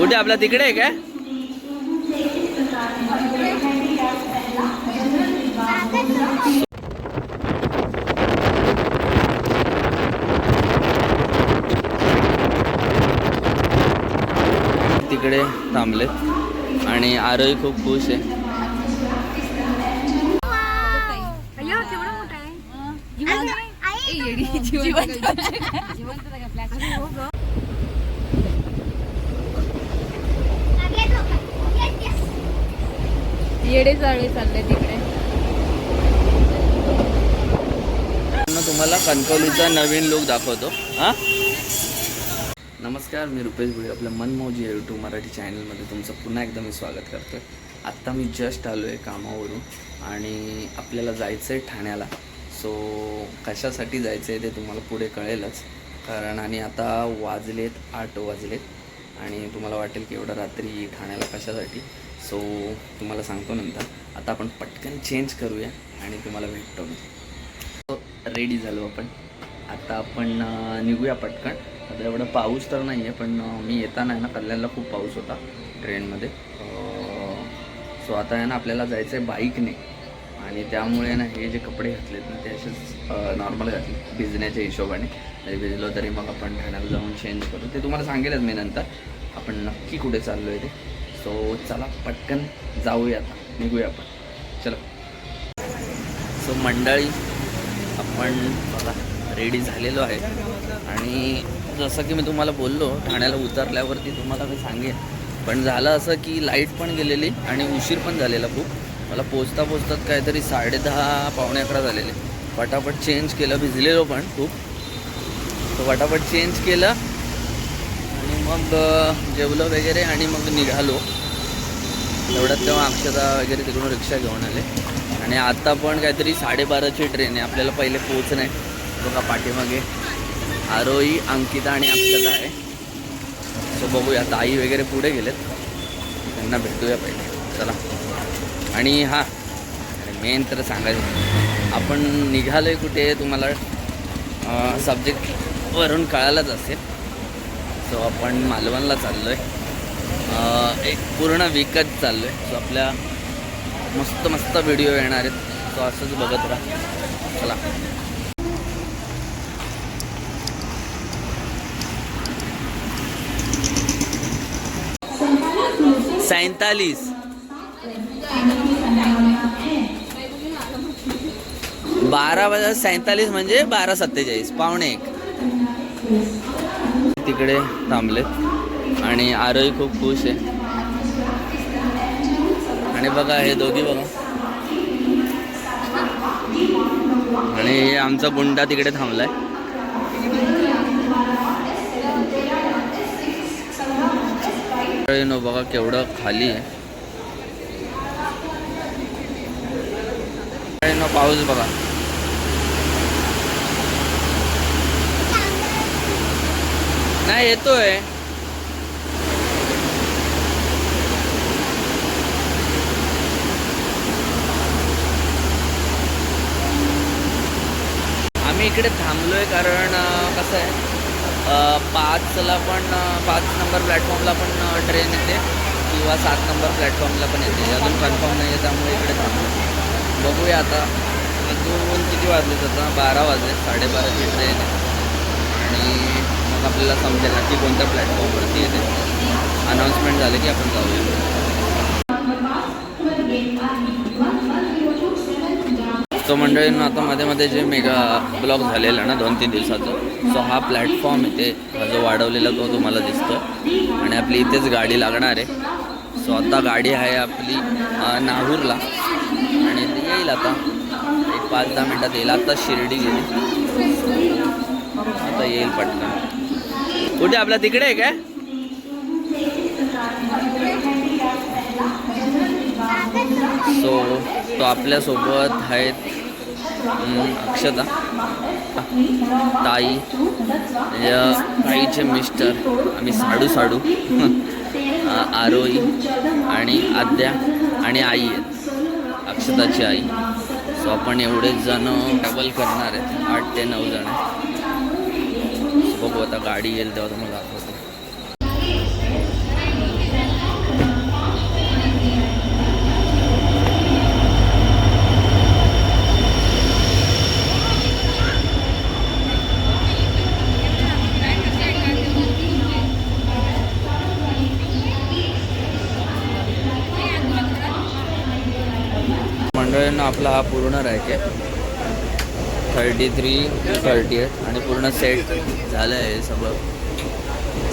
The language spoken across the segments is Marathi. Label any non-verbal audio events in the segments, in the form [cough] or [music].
कुठे आपला तिकडे आहे काय? तिकडे थांबलेत. आणि आरोही खूप खुश आहे अय्यो, केवढा मोठा आहे जिवंत आहे? ए, येडी, जिवंत जिवंत आहे का flash? अरे हो गं. येडे जाळे चालले तिकडे. तुम्हाला कणकवलीचा नवीन लुक दाखवतो. हां? नमस्कार मी रुपेश भुळे आपल्या मनमौजी यूट्यूब मराठी चॅनलमध्ये तुमचं पुन्हा एकदा मी स्वागत करतो आहे आत्ता मी जस्ट आलो आहे कामावरून आणि आपल्याला जायचं आहे ठाण्याला. सो कशासाठी जायचं आहे ते तुम्हाला पुढे कळेलच. कारण आणि आता वाजलेत आठ वाजलेत आणि तुम्हाला वाटेल की एवढं रात्री ठाण्याला कशासाठी. सो तुम्हाला सांगतो नंतर. आता आपण पटकन चेंज करूया आणि तुम्हाला भेटतो मी. हो, रेडी झालो आपण. आता आपण निघूया पटकन. आता एवढा पाऊस तर नाही आहे पण मी येताना आहे ना कल्याणला खूप पाऊस होता ट्रेनमध्ये सो आता आहे ना आपल्याला जायचं आहे बाईकने आणि त्यामुळे ना हे जे कपडे घातलेत ना ते असेच नॉर्मल घातले भिजण्याच्या हिशोबाने. तरी भिजलो तरी मग आपण ठाण्याला जाऊन चेंज करू. ते तुम्हाला सांगेलच मी नंतर. आपण नक्की कुठे चाललो आहे ते. सो चला पटकन जाऊया आता. निघूया आपण. चला. सो मंडळी आपण बघा रेडी झालेलो आहे. आणि जसं की मी तुम्हाला बोललो ठाण्याला उतरल्यावरती तुम्हाला मी सांगेन. पण झालं असं की लाइट पण गेलेली आणि उशीर पण झालेला खूप. मला पोचता पोचतात काहीतरी साडेदहा पावणे अकरा झालेले. पटापट चेंज केलं भिजलेलो पण खूप. तर पटापट चेंज केलं मग जेवलं वगैरे आणि मग निघालो. एवढ्यात तेव्हा अक्षता वगैरे तिकडून रिक्षा घेऊन आले. आणि आता पण काहीतरी साडेबाराची ट्रेन आहे. आपल्याला पहिले पोहोचणं आहे. बघा पाठीमागे. आरोही अंकिता आणि अक्षता आहे. सो बघूया ताई वगैरे पुढे गेलेत. त्यांना भेटूया पहिले. चला. आणि हां मेन तर सांगायचं आपण निघालो आहे कुठे तुम्हाला सब्जेक्टवरून कळायलाच असेल. सो आपण मालवणला चाललो आहे एक पूर्ण विकत चाललो आहे सो आपल्या मस्त मस्त व्हिडिओ येणार आहेत. सो असंच बघत राहा. चला. सैतालीस. बारा वाजा सैतालीस म्हणजे बारा सत्तेचाळीस. पावणे एक. तिकडे थांबलेत. आणि आरोही खूप खुश आहे. आणि बघा हे दोघी बघा. आणि आमचा गुंडा तिकडे थांबलाय. नो बघा केवढं खाली आहे. नो पाऊस बघा. नाही येतोय. आम्ही इकडे थांबलोय कारण कसं आहे पाचला पण पाच नंबर प्लॅटफॉर्मला पण ट्रेन येते किंवा सात नंबर प्लॅटफॉर्मला पण येते. अजून कन्फर्म नाही आहे त्यामुळे इकडे थांबलो. बघूया आता. अजून किती वाजलेत आता? बारा वाजले साडेबाराची ट्रेन आहे. आणि मग आपल्याला समजेल ना की कोणत्या प्लॅटफॉर्मवरती येते. अनाऊन्समेंट झालं की आपण जाऊया. तो मंडळींना आता मध्ये मध्ये जे मेगा ब्लॉक झालेला ना दोन तीन दिवसाचं सो हा प्लॅटफॉर्म इथे हा जो वाढवलेला तो तुम्हाला दिसतो आणि आपली इथेच गाडी लागणार आहे. सो आता गाडी आहे आपली नाहूरला. आणि येईल आता. एक पाच दहा मिनटात येईल. आता शिर्डी गेली. आता येईल पटकन. कुठे आपला तिकडे आहे काय? सो तो आपल्यासोबत आहेत अक्षता ताई या ताईचे मिस्टर आम्ही साडू साडू [laughs] आरोही आणि आद्या आणि आई आहेत अक्षताची आई. सो आपण एवढेच जण ट्रॅव्हल करणार आहेत आठ ते नऊ जण. बघू आता गाडी येईल तेव्हा तुम्हाला दाखवतो. मंडळींना आपला हा पूर्ण राहायचे आहे थर्टी थ्री थर्टी एट आणि पूर्ण सेट झालं आहे सगळं.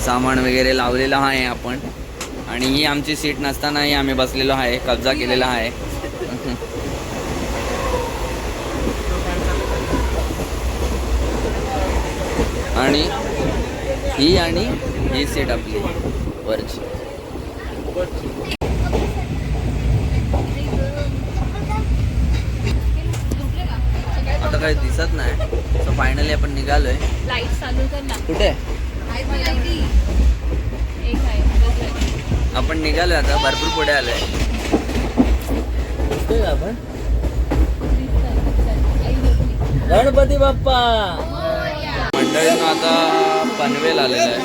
सामान वगैरे लावलेलं आहे आपण. आणि ही आमची सीट नसतानाही आम्ही बसलेलो आहे कब्जा केलेला आहे. आणि ही आणि ही सीट आपली वरची आता काही दिसत नाही सो फायनली आपण निघालोय. लाइट चालू कर ना. कुठे? आहे. आपण निघालोय आता भरपूर पुढे आलोय. कुठे आपण? गणपती बाप्पा! मंडळीनं आता पनवेल आलेलं आहे.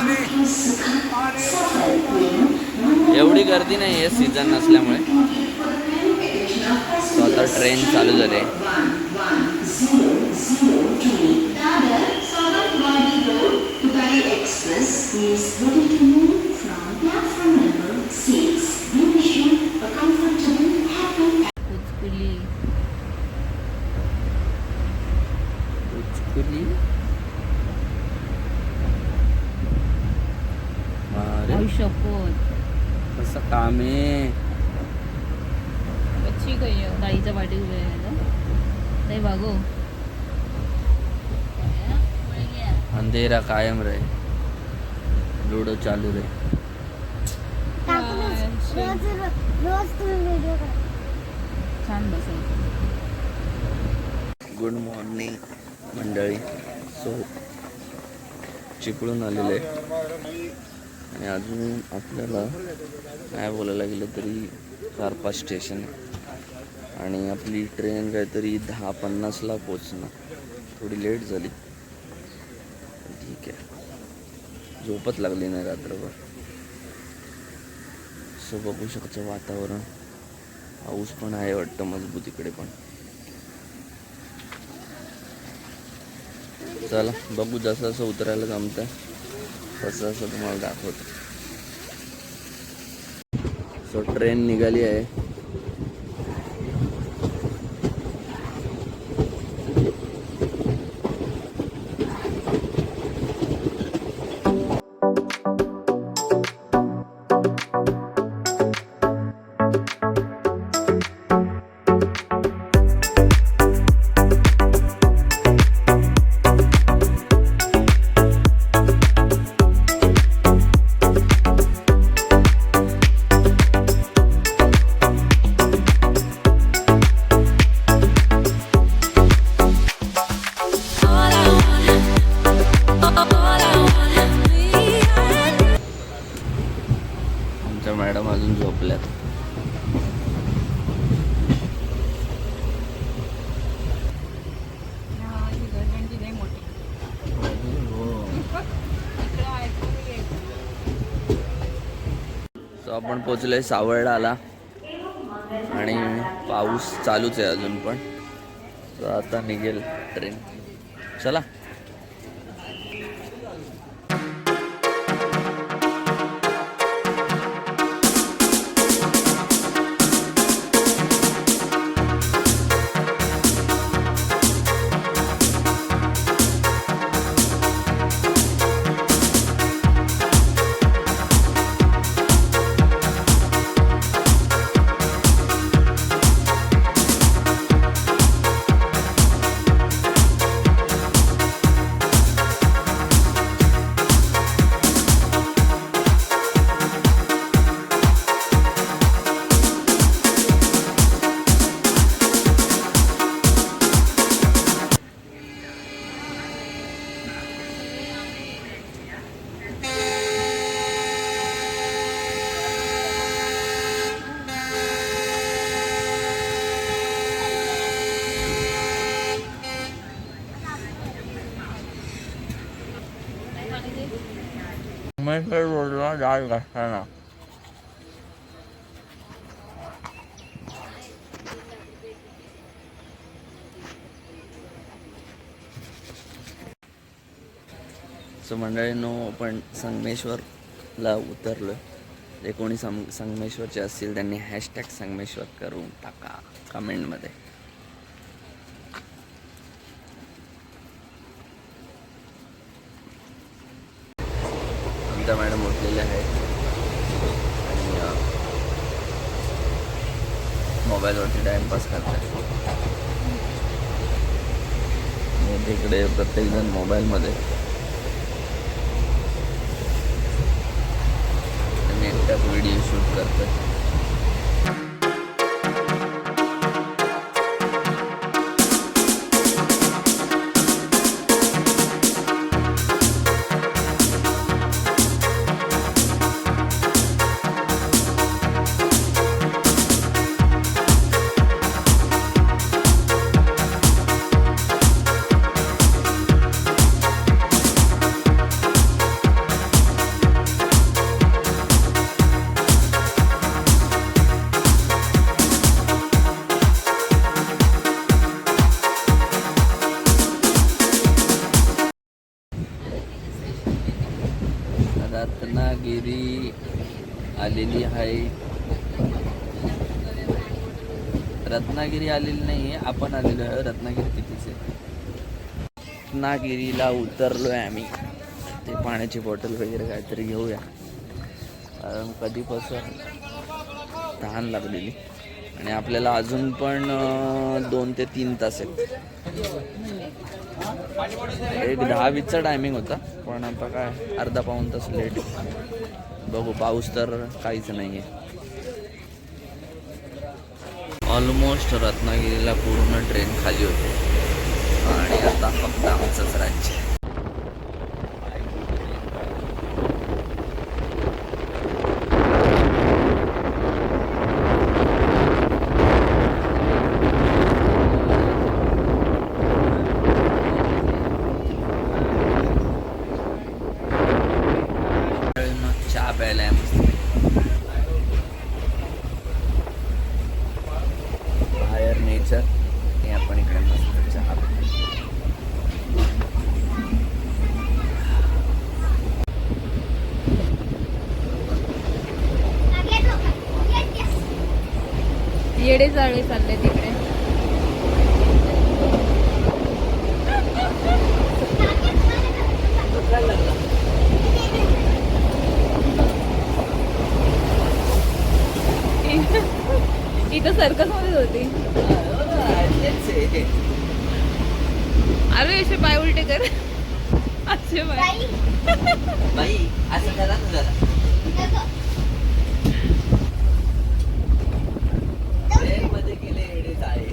एवढी गर्दी नाही आहे सीझन नसल्यामुळे आता ट्रेन चालू झाले. Express is ready to move from platform number 6. We wish you a comfortable, happy अरे आई शपथ कसं काम आहे बच्ची काही गाईच्या पाठी उभे नाही बागो अंधेरा कायम रहे लूडो चालू रहे रोज रोज तुम्ही व्हिडिओ करा. छान बसायचं गुड मॉर्निंग मंडळी. सो चिपळून आलेले. आणि अजून आपल्याला काय बोलायला गेलं तरी चार पाच स्टेशन आणि आपली ट्रेन काहीतरी दहा पन्नासला पोचणार थोडी लेट झाली ठीक आहे झोपत लागली नाही रात्रभर. सो बघू शकतो वातावरण. पाऊस पण आहे वाटतं मजबूत इकडे पण. चला बघू जसं जसं उतरायला जमतं तसं तसं तुम्हाला दाखवतो. सो ट्रेन निघाली आहे. पोचलो आहे पोचलोय सावर्डाला आणि पाऊस चालूच आहे अजून पण. तर आता निघेल ट्रेन चला. उमेश्वर रोडला डाळ सो मंडळींनो आपण संगमेश्वरला उतरलो जे कोणी सं संगमेश्वरचे असतील त्यांनी हॅशटॅग संगमेश्वर करून टाका. कमेंटमध्ये सुनीता मॅडम उठलेल्या आहेत. आणि मोबाईलवरती टाइमपास करतात आणि तिकडे प्रत्येकजण मोबाईलमध्ये. आणि एकटाच व्हिडिओ शूट करतात रत्नागिरी आलेली नाही आहे आपण आलेलो आहे रत्नागिरी तिथेच रत्नागिरीला उतरलो आहे आम्ही. ते पाण्याची बॉटल वगैरे काहीतरी घेऊया. कारण कधीपासून तहान लागलेली. आणि आपल्याला अजून पण दोन ते तीन तास आहेत. एक दहा वीसचा टायमिंग होता पण आता काय अर्धा पाऊण तास लेट बघू पाऊस तर काहीच नाही आहे ऑलमोस्ट रत्नागिरीला पूर्ण ट्रेन खाली होते आणि आता फक्त आमचंच राज्य आहे. मग चहा प्यायला आहे मस्त बाहेर नेचर आणि आपण इकडे मस्त चहा पितो. येडे जाळे चालले तिकडे इथं सर्कस मध्येच होती. अरे असे पाय उलटे कर. असे पाय. बाई. असं करा ना जरा ट्रेनमध्ये गेले एवढेच आहे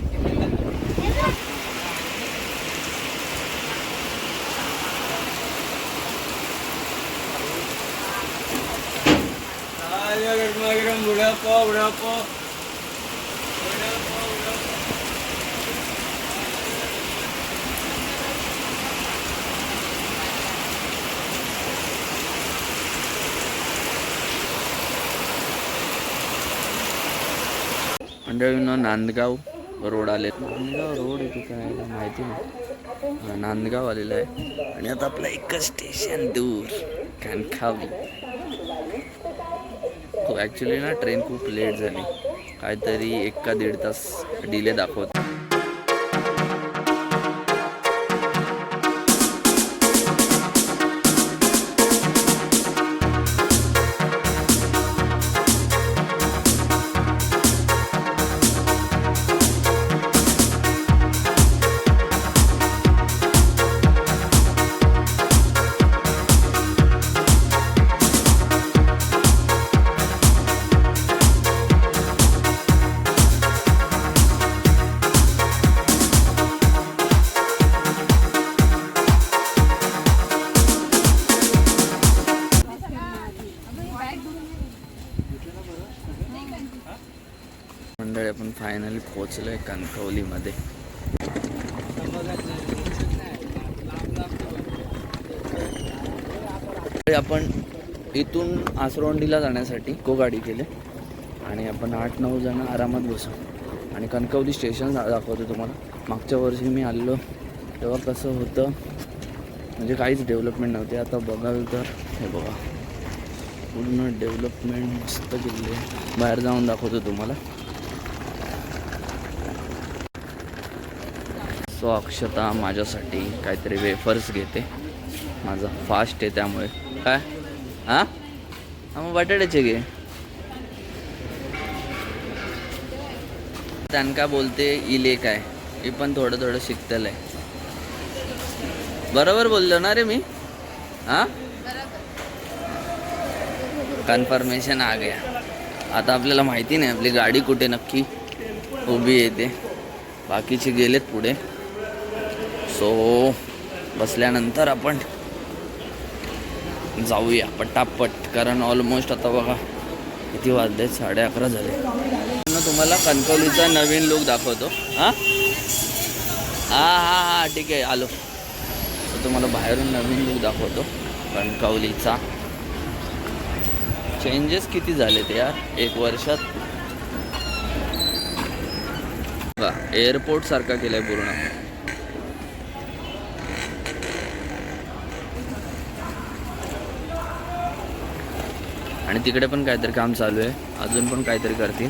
मंडळीनं नांदगाव रोड आले. नांदगाव रोड इथे काय माहिती नाही. नांदगाव आलेलं आहे. आणि आता आपलं एकच स्टेशन दूर कणखावली ॲक्च्युली ना ट्रेन खूप लेट झाली. काहीतरी एक का दीड तास डिले दाखवतो. कणकवलीमध्ये आपण इथून आसरवंडीला जाण्यासाठी को गाडी केली. आणि आपण आठ नऊ जण आरामात बसू. आणि कणकवली स्टेशन दाखवतो तुम्हाला. मागच्या वर्षी मी आलेलो तेव्हा कसं होतं म्हणजे काहीच डेव्हलपमेंट नव्हते. आता बघाल तर हे बघा. पूर्ण डेव्हलपमेंट मस्त केलेली आहे. बाहेर जाऊन दाखवतो तुम्हाला. सो अक्षता माझ्यासाठी काहीतरी वेफर्स घेते. माझा फास्ट आहे त्यामुळे. काय? हां? मग बटाट्याचे घे. त्यांका बोलते इले काय? हे पण थोडं थोडं शिकतलंय. बरोबर बोललो ना रे मी? हा? कन्फर्मेशन आ गया. आता आपल्याला माहिती नाही आपली गाडी कुठे नक्की उभी येते. बाकीचे गेलेत पुढे. सो बसल्यानंतर आपण जाऊया पटापट कारण ऑलमोस्ट आता बघा किती वाजले? साडे अकरा झाले. तुम्हाला कणकवलीचा नवीन लुक दाखवतो. हां? हां हां हां ठीक आहे आलो. तर तुम्हाला बाहेरून नवीन लुक दाखवतो. कणकवलीचा. चेंजेस किती झाले ते यार? एक वर्षात. एअरपोर्ट सारखा केलाय पूर्ण. आणि तिकडे पण काहीतरी काम चालू आहे. अजून पण काहीतरी करतील.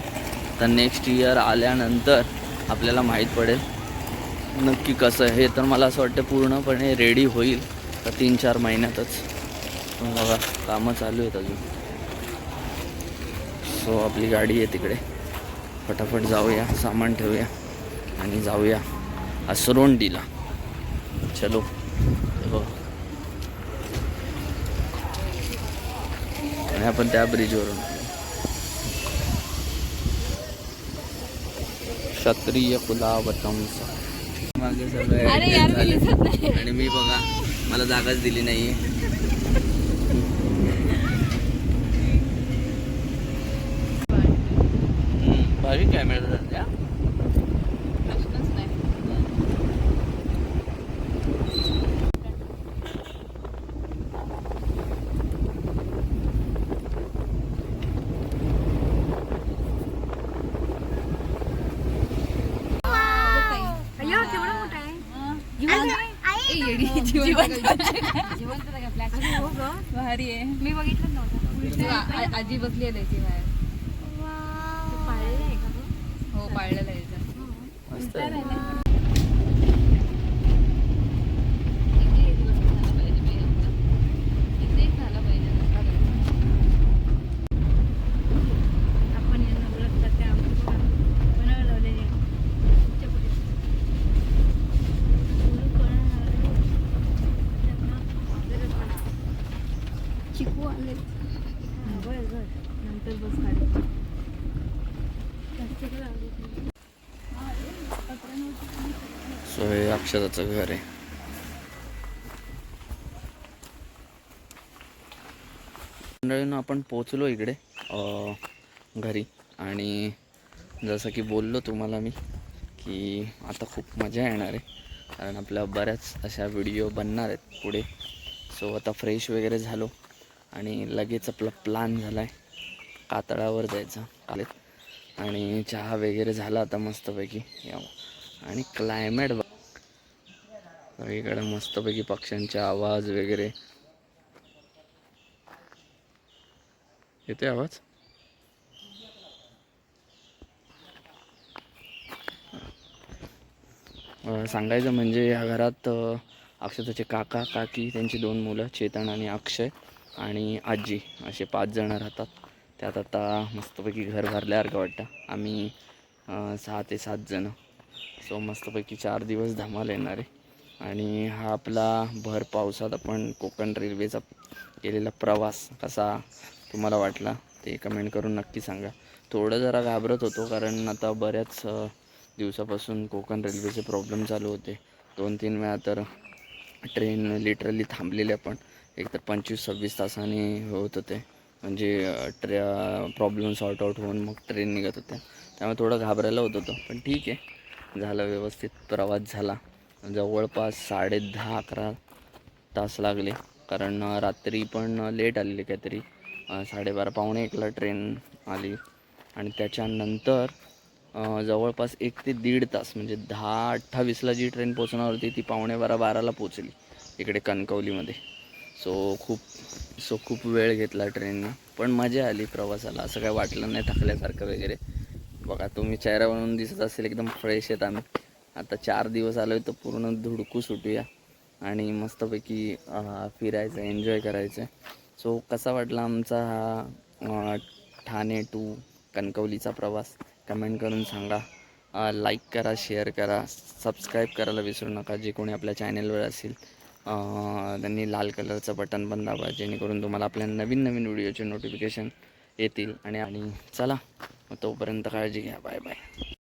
तर नेक्स्ट इयर आल्यानंतर आपल्याला माहीत पडेल नक्की कसं आहे. हे तर मला असं वाटतं पूर्णपणे रेडी होईल. तर तीन चार महिन्यातच. बघा कामं चालू आहेत अजून. सो आपली गाडी आहे तिकडे. फटाफट जाऊया सामान ठेवूया आणि जाऊया. असरोंडीला चलो हे बघा आणि आपण त्या ब्रिजवरून. क्षत्रिय कुलावतम मागे सगळं नाही. आणि मी बघा मला जागाच दिली नाहीये हम्म, भारी कॅमेरा झाल्या प्रश्नच नाही अय्यो केवढा मोठा आहे जिवंत आहे? ए, येडी, जिवंत आहे. जिवंत आहे [laughs] का? हो. भारी आहे. मी बघितलं नव्हतं. आजी बसली आहे त्याची बाहेर. ते पाळलेलं आहे का गं? हो पाळलेलं आहे. इथं. मस्त आहे. इथे एक दिवस झाला पाहिजे बाई आपला. इथे एक झाला पाहिजे नसला पाहिजे. आपण यांना ओळखतात त्या कोणाला लावलेले तुमच्यापुढे. कोणी कोणाला लावलेले? त्यांना गरज पडते. चिकू आणले बरं बरं नंतर बस सो हे अक्षताचं घर आहे. मंडळीनं आपण पोचलो इकडे घरी. आणि जसं की बोललो तुम्हाला मी की आता खूप मजा येणार आहे. कारण आपल्या बऱ्याच अशा व्हिडिओ बनणार आहेत पुढे. सो आता फ्रेश वगैरे झालो आणि लगेच आपला प्लान झाला आहे कातळावर जायचं. आलेत आणि चहा वगैरे झाला आता मस्तपैकी. यावं. आणि क्लायमेट बघ. सगळीकडे मस्तपैकी पक्ष्यांचे आवाज वगैरे. येते आवाज? सांगायचं म्हणजे या घरात अं, अक्षताचे काका काकी त्यांची दोन मुलं चेतन आणि अक्षय आणि आजी. असे पाच जण राहतात. त्यात आता मस्तपैकी घर भरल्यासारखं वाटतं. आम्ही सहा ते सात जणं. सो मस्तपैकी चार दिवस धमाल येणार आहे. आणि हा आपला भर पावसात आपण कोकण रेल्वेचा केलेला प्रवास कसा तुम्हाला वाटला ते कमेंट करून नक्की सांगा. थोडं जरा घाबरत होतो कारण आता बऱ्याच दिवसापासून कोकण रेल्वेचे प्रॉब्लेम चालू होते. दोन तीन वेळा तर ट्रेन लिटरली थांबलेल्या पण. एक तर पंचवीस सव्वीस तासाने होत होते. म्हणजे ट्रे प्रॉब्लेम सॉर्ट आउट होऊन मग ट्रेन निघत होत्या त्यामुळे थोडं घाबरायला होत होतं. पण ठीक आहे. झालं व्यवस्थित. प्रवास झाला. जवळपास साडे दहा अकरा तास लागले. कारण रात्री पण लेट आलेली काहीतरी. साडेबारा पावणे एकला ट्रेन आली. आणि त्याच्यानंतर जवळपास एक ते दीड तास म्हणजे दहा अठ्ठावीसला जी ट्रेन पोचणार होती ती पावणे बारा बाराला पोचली इकडे कणकवलीमध्ये. सो खूप सो खूप वेळ घेतला ट्रेननं. पण मजा आली प्रवासाला. असं काय वाटलं नाही थकल्यासारखं वगैरे. बघा तुम्ही चेहरा बनवून दिसत असेल एकदम फ्रेश आहेत आम्ही. आता चार दिवस आलो आहे तर पूर्ण धुडकू सुटूया. आणि मस्तपैकी फिरायचं एन्जॉय करायचं. सो कसा वाटला आमचा हा ठाणे टू कणकवलीचा प्रवास? कमेंट करून सांगा. लाईक करा शेअर करा. सबस्क्राईब करायला विसरू नका. जे कोणी आपल्या चॅनलवर असेल त्यांनी लाल कलरचं बटन पण दाबा जेणेकरून तुम्हाला आपल्या नवीन नवीन व्हिडिओचे नोटिफिकेशन येतील. आणि आणि चला मग तोपर्यंत काळजी घ्या. Bye bye